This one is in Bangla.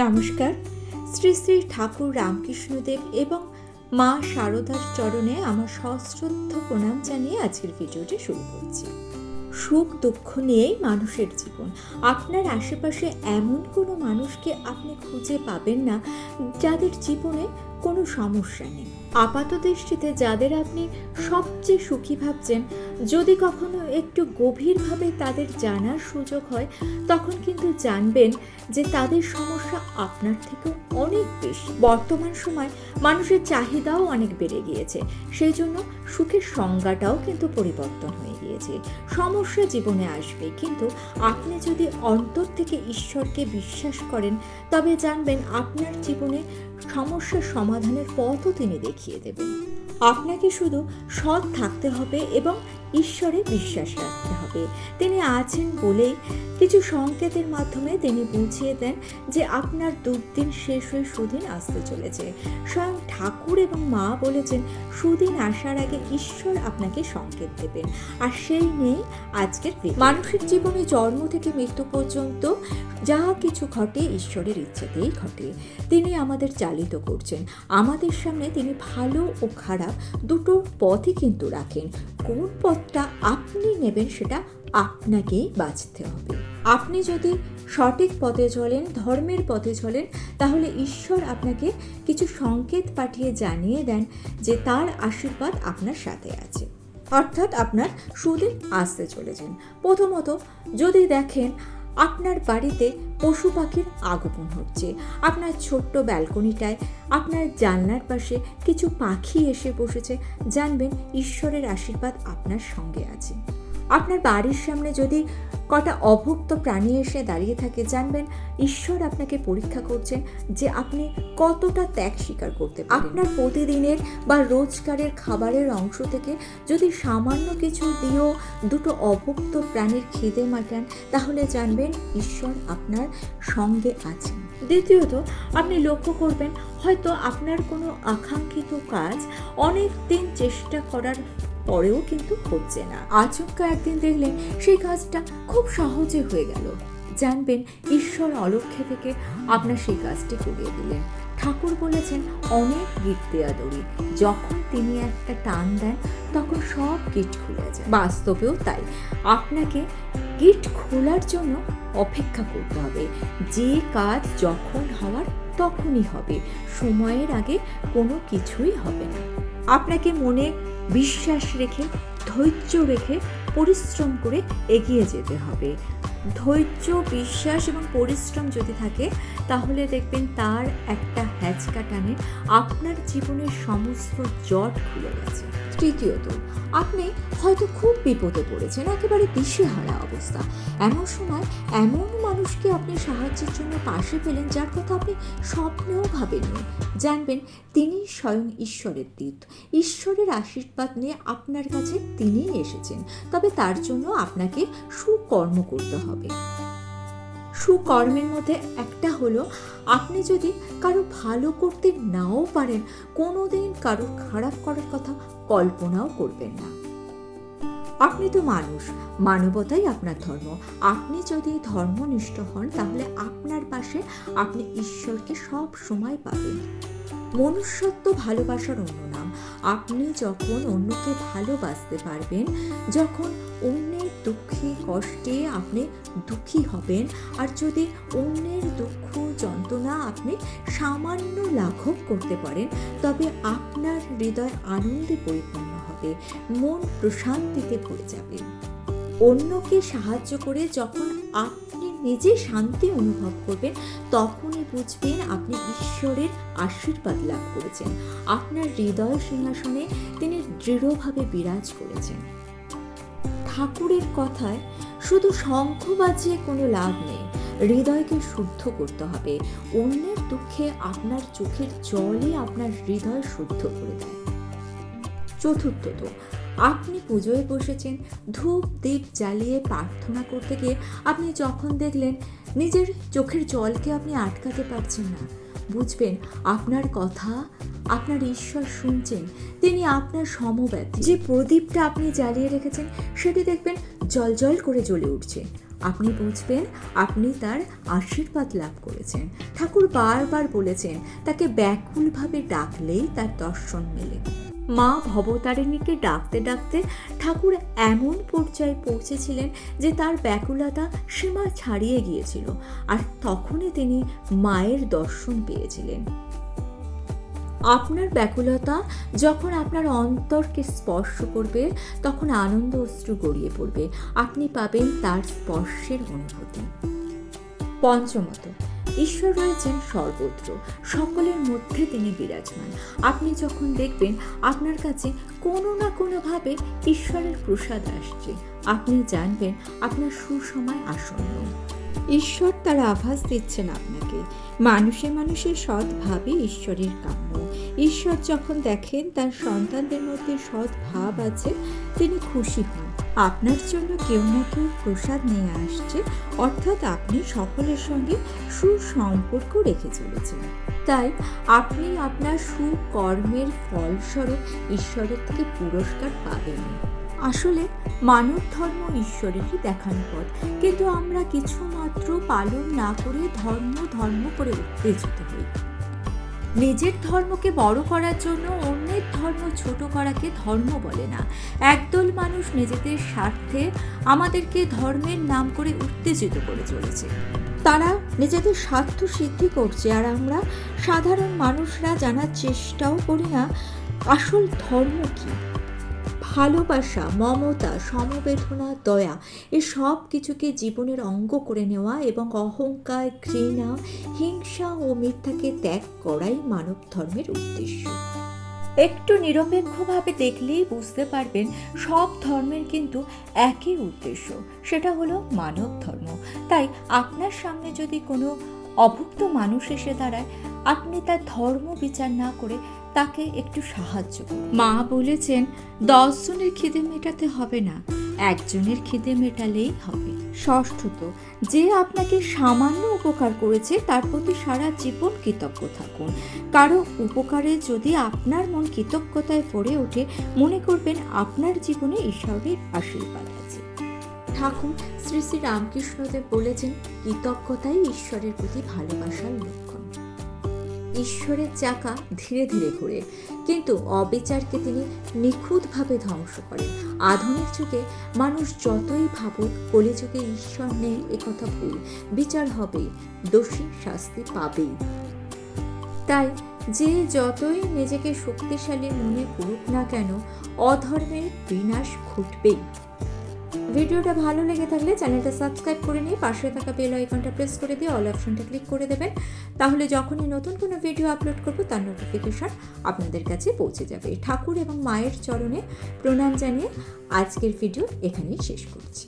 নমস্কার। শ্রী শ্রী ঠাকুর রামকৃষ্ণদেব এবং মা শারদার চরণে আমার সশ্রদ্ধ প্রণাম জানিয়ে আজকের ভিডিওটি শুরু করছি। সুখ দুঃখ নিয়েই মানুষের জীবন। আপনার আশেপাশে এমন কোনো মানুষকে আপনি খুঁজে পাবেন না, যাদের জীবনে কোনো সমস্যা নেই। আপাত দৃষ্টিতে যাদের আপনি সবচেয়ে সুখী ভাবছেন, যদি কখনো একটু গভীরভাবে তাদের জানার সুযোগ হয়, তখন কিন্তু জানবেন যে তাদের সমস্যা আপনার থেকেও অনেক বেশি। বর্তমান সময় মানুষের চাহিদাও অনেক বেড়ে গিয়েছে সেই জন্য সুখের সংজ্ঞাটাও কিন্তু পরিবর্তন হয়ে গিয়েছে। সমস্যা জীবনে আসবে, কিন্তু আপনি যদি অন্তর থেকে ঈশ্বরকে বিশ্বাস করেন, তবে জানবেন আপনার জীবনে সমস্যার সমাধানের পথও তিনি দেখিয়ে দেবেন। আপনাকে শুধু সৎ থাকতে হবে এবং ঈশ্বরে বিশ্বাস রাখতে হবে। তিনি আছেন বলেই কিছু সংকেতের মাধ্যমে তিনি বুঝিয়ে দেন যে আপনার দুর্দিন শেষ হয়ে সুদিন আসতে চলেছে। স্বয়ং ঠাকুর এবং মা বলেছেন, সুদিন আসার আগে ঈশ্বর আপনাকে সংকেত দেবেন। আর সেই নেই আজকের। মানুষের জীবনে জন্ম থেকে মৃত্যু পর্যন্ত যা কিছু ঘটে ঈশ্বরের ইচ্ছেতেই ঘটে। তিনি আমাদের চালিত করছেন। আমাদের সামনে তিনি ভালো ও খারাপ দুটো পথই কিন্তু রাখেন। কোন পথটা আপনি নেবেন সেটা আপনাকেই বাঁচতে হবে। আপনি যদি সঠিক পথে চলেন, ধর্মের পথে চলেন, তাহলে ঈশ্বর আপনাকে কিছু সংকেত পাঠিয়ে জানিয়ে দেন যে তার আশীর্বাদ আপনার সাথে আছে। অর্থাৎ আপনার সুদিন আসতে চলেছেন। প্রথমত যদি দেখেন আপনার বাড়িতে পশু পাখির আগমন হচ্ছে। আপনার ছোট্ট ব্যালকনিটায় আপনার জানলার পাশে কিছু পাখি এসে বসেছে। জানবেন, ঈশ্বরের আশীর্বাদ আপনার সঙ্গে আছে। আপনার বাড়ির সামনে যদি কটা অভুক্ত প্রাণী এসে দাঁড়িয়ে থাকে জানবেন। ঈশ্বর আপনাকে পরীক্ষা করছেন যে আপনি কতটা ত্যাগ স্বীকার করতে আপনার প্রতিদিনের বা রোজগারের খাবারের অংশ থেকে যদি সামান্য কিছু দিয়েও দুটো অভুক্ত প্রাণীর খিদে মাটান, তাহলে জানবেন ঈশ্বর আপনার সঙ্গে আছেন। দ্বিতীয়ত, আপনি লক্ষ্য করবেন হয়তো আপনার কোনো আকাঙ্ক্ষিত কাজ অনেক দিন চেষ্টা করার পরেও কিন্তু হচ্ছে না। আচমকা একদিন দেখলেন সেই কাজটা খুব সহজে হয়ে গেল। জানবেন ঈশ্বর অলক্ষ্যে থেকে আপনার সেই কাজটি করিয়ে দিলেন। ঠাকুর বলেছেন, অনেক গিট দেয়া দড়ি যখন তিনি একটা টান দেন, তখন সব গিট খুলে যায়। বাস্তবেও তাই। আপনাকে গিট খোলার জন্য অপেক্ষা করতে হবে। যে কাজ যখন হওয়ার তখনই হবে। সময়ের আগে কোনো কিছুই হবে না। আপনাকে মনে বিশ্বাস রেখে ধৈর্য রেখে পরিশ্রম করে এগিয়ে যেতে হবে। ধৈর্য, বিশ্বাস এবং পরিশ্রম যদি থাকে, তাহলে দেখবেন তার একটা হ্যাচকা টানে আপনার জীবনের সমস্ত জট খুলে গেছে। তৃতীয়ত, আপনি হয়তো খুব বিপদে পড়েছেন, একেবারে দিশেহারা অবস্থা। এমন সময় এমন মানুষকে আপনি সাহায্যের জন্য পাশে পেলেন, যার কথা আপনি স্বপ্নেও ভাবেননি। জানবেন, তিনি স্বয়ং ঈশ্বরের দূত। ঈশ্বরের আশীর্বাদ নিয়ে আপনার কাছে তিনিই এসেছেন। তবে তার জন্য আপনাকে সুকর্ম করতে হবে। সুকর্মের মধ্যে একটা হলো, আপনি যদি কারও ভালো করতে নাও পারেন, কোনোদিন কারও খারাপ করার কথা কল্পনাও করবেন না। আপনি তো মানুষ, মানবতাই আপনার ধর্ম। আপনি যদি ধর্মনিষ্ঠ হন, তাহলে আপনার পাশে আপনি ঈশ্বরকে সব সময় পাবেন। মনুষ্যত্ব ভালোবাসার অন্য আপনি যখন অন্যকে ভালোবাসতে পারবেন, যখন অন্যের দুঃখে কষ্টে আপনি দুঃখী হবেন, আর যদি অন্যের দুঃখ যন্ত্রণা আপনি সামান্য লাঘব করতে পারেন, তবে আপনার হৃদয় আনন্দে পরিপূর্ণ হবে, মন প্রশান্তিতে ভরে যাবে। অন্যকে সাহায্য করে যখন আপনি নিজে শান্তি অনুভব করবেন, তখনই বুঝবেন আপনি ঈশ্বরের আশীর্বাদ লাভ করেছেন। আপনার হৃদয় সিংহাসনে তিনি দৃঢ়ভাবে বিরাজ করেছেন। ঠাকুরের কথায় শুধু শঙ্খ বাজিয়ে কোনো লাভ নেই, হৃদয়কে শুদ্ধ করতে হবে। অন্যের দুঃখে আপনার চোখের জলই আপনার হৃদয় শুদ্ধ করে দেয়। চতুর্থত আপনি পুজোয় বসেছেন, ধূপ দীপ জ্বালিয়ে প্রার্থনা করতে গিয়ে আপনি যখন দেখলেন নিজের চোখের জলকে আপনি আটকাতে পারছেন না, বুঝবেন আপনার কথা, আপনার ঈশ্বর শুনছেন, তিনি আপনার সমব্যথী যে প্রদীপটা আপনি জ্বালিয়ে রেখেছেন, সেটি দেখবেন জল জল করে জ্বলে উঠছে। আপনি বুঝবেন আপনি তার আশীর্বাদ লাভ করেছেন। ঠাকুর বারবার বলেছেন, তাকে ব্যাকুলভাবে ডাকলেই তার দর্শন মেলে। মা ভবতারিণীকে ডাকতে ডাকতে ঠাকুর এমন পর্যায়ে পৌঁছেছিলেন যে তার ব্যাকুলতা সীমা ছাড়িয়ে গিয়েছিল আর তখনই তিনি মায়ের দর্শন পেয়েছিলেন। আপনার ব্যাকুলতা যখন আপনার অন্তরকে স্পর্শ করবে, তখন আনন্দ অশ্রু গড়িয়ে পড়বে। আপনি পাবেন তার স্পর্শের অনুভূতি। পঞ্চমত ঈশ্বর রয়েছেন সর্বত্র, সকলের মধ্যে তিনি বিরাজমান। আপনি যখন দেখবেন আপনার কাছে কোনো না কোনোভাবে ঈশ্বরের প্রসাদ আসছে, আপনি জানবেন আপনার সুসময় আসন্ন। ঈশ্বর তার আভাস দিচ্ছেন আপনাকে। মানুষে মানুষের সৎভাবে ঈশ্বরের কাম্য। ঈশ্বর যখন দেখেন তার সন্তানদের মধ্যে সৎ ভাব আছে, তিনি খুশি হন। আপনার জন্য কেউ না কেউ প্রসাদ নিয়ে আসছে, অর্থাৎ আপনি সকলের সঙ্গে সুসম্পর্ক রেখে চলেছেন। তাই আপনি আপনার সুকর্মের ফলস্বরূপ ঈশ্বরের থেকে পুরস্কার পাবেন আসলে মানব ধর্ম ঈশ্বরেরই দেখানো পথ। কিন্তু আমরা কিছুমাত্র পালন না করে ধর্ম ধর্ম করে উত্তেজিত হই। নিজের ধর্মকে বড় করার জন্য অন্যের ধর্ম ছোট করাকে ধর্ম বলে না। একদল মানুষ নিজেদের স্বার্থে আমাদেরকে ধর্মের নাম করে উত্তেজিত করে চলেছে। তারা নিজেদের স্বার্থ সিদ্ধি করছে আর আমরা সাধারণ মানুষরা জানার চেষ্টাও করি না, আসল ধর্ম কী? ভালোবাসা, মমতা, সমবেদনা, দয়া, এ সব কিছুকে জীবনের অঙ্গ করে নেওয়া এবং অহংকার, ঘৃণা, হিংসা ও মিথ্যাকে ত্যাগ করাই মানব ধর্মের উদ্দেশ্য। একটু নিরপেক্ষভাবে দেখলেই বুঝতে পারবেন সব ধর্মের কিন্তু একই উদ্দেশ্য, সেটা হলো মানব ধর্ম। তাই আপনার সামনে যদি কোনো অভুক্ত মানুষ এসে দাঁড়ায়। আপনি তার ধর্ম বিচার না করে তাকে একটু সাহায্য মা বলেছেন দশজনের খিদে মেটাতে হবে না, একজনের খিদে মেটালেই হবে। ষষ্ঠত, যে আপনাকে সামান্য উপকার করেছে, তার প্রতি সারা জীবন কৃতজ্ঞ থাকুন। কারও উপকারে যদি আপনার মন কৃতজ্ঞতায় ভরে ওঠে, মনে করবেন আপনার জীবনে ঈশ্বরের আশীর্বাদ। ঠাকুর শ্রী শ্রী রামকৃষ্ণদেব বলেছেন, কৃতজ্ঞতাই ঈশ্বরের প্রতি ভালোবাসার লক্ষণ। ঈশ্বরের চাকা ধীরে ধীরে ঘোরে, কিন্তু অবিচারকে তিনি নিখুঁতভাবে ধ্বংস করেন। আধুনিক যুগে মানুষ যতই ভাবুক, কলিযুগে ঈশ্বর নেই একথা ভুল। বিচার হবে দোষী শাস্তি পাবেই। তাই যে যতই নিজেকে শক্তিশালী মনে করুক না কেন, অধর্মের বিনাশ ঘটবেই। ভিডিওটা ভালো লেগে থাকলে চ্যানেলটা সাবস্ক্রাইব করে নিয়ে পাশে থাকা বেল আইকনটা প্রেস করে দিয়ে অল অপশনটা ক্লিক করে দেবেন। তাহলে যখনই নতুন কোনো ভিডিও আপলোড করব, তার নোটিফিকেশন আপনাদের কাছে পৌঁছে যাবে। ঠাকুর এবং মায়ের চরণে প্রণাম জানিয়ে আজকের ভিডিও এখানেই শেষ করছি।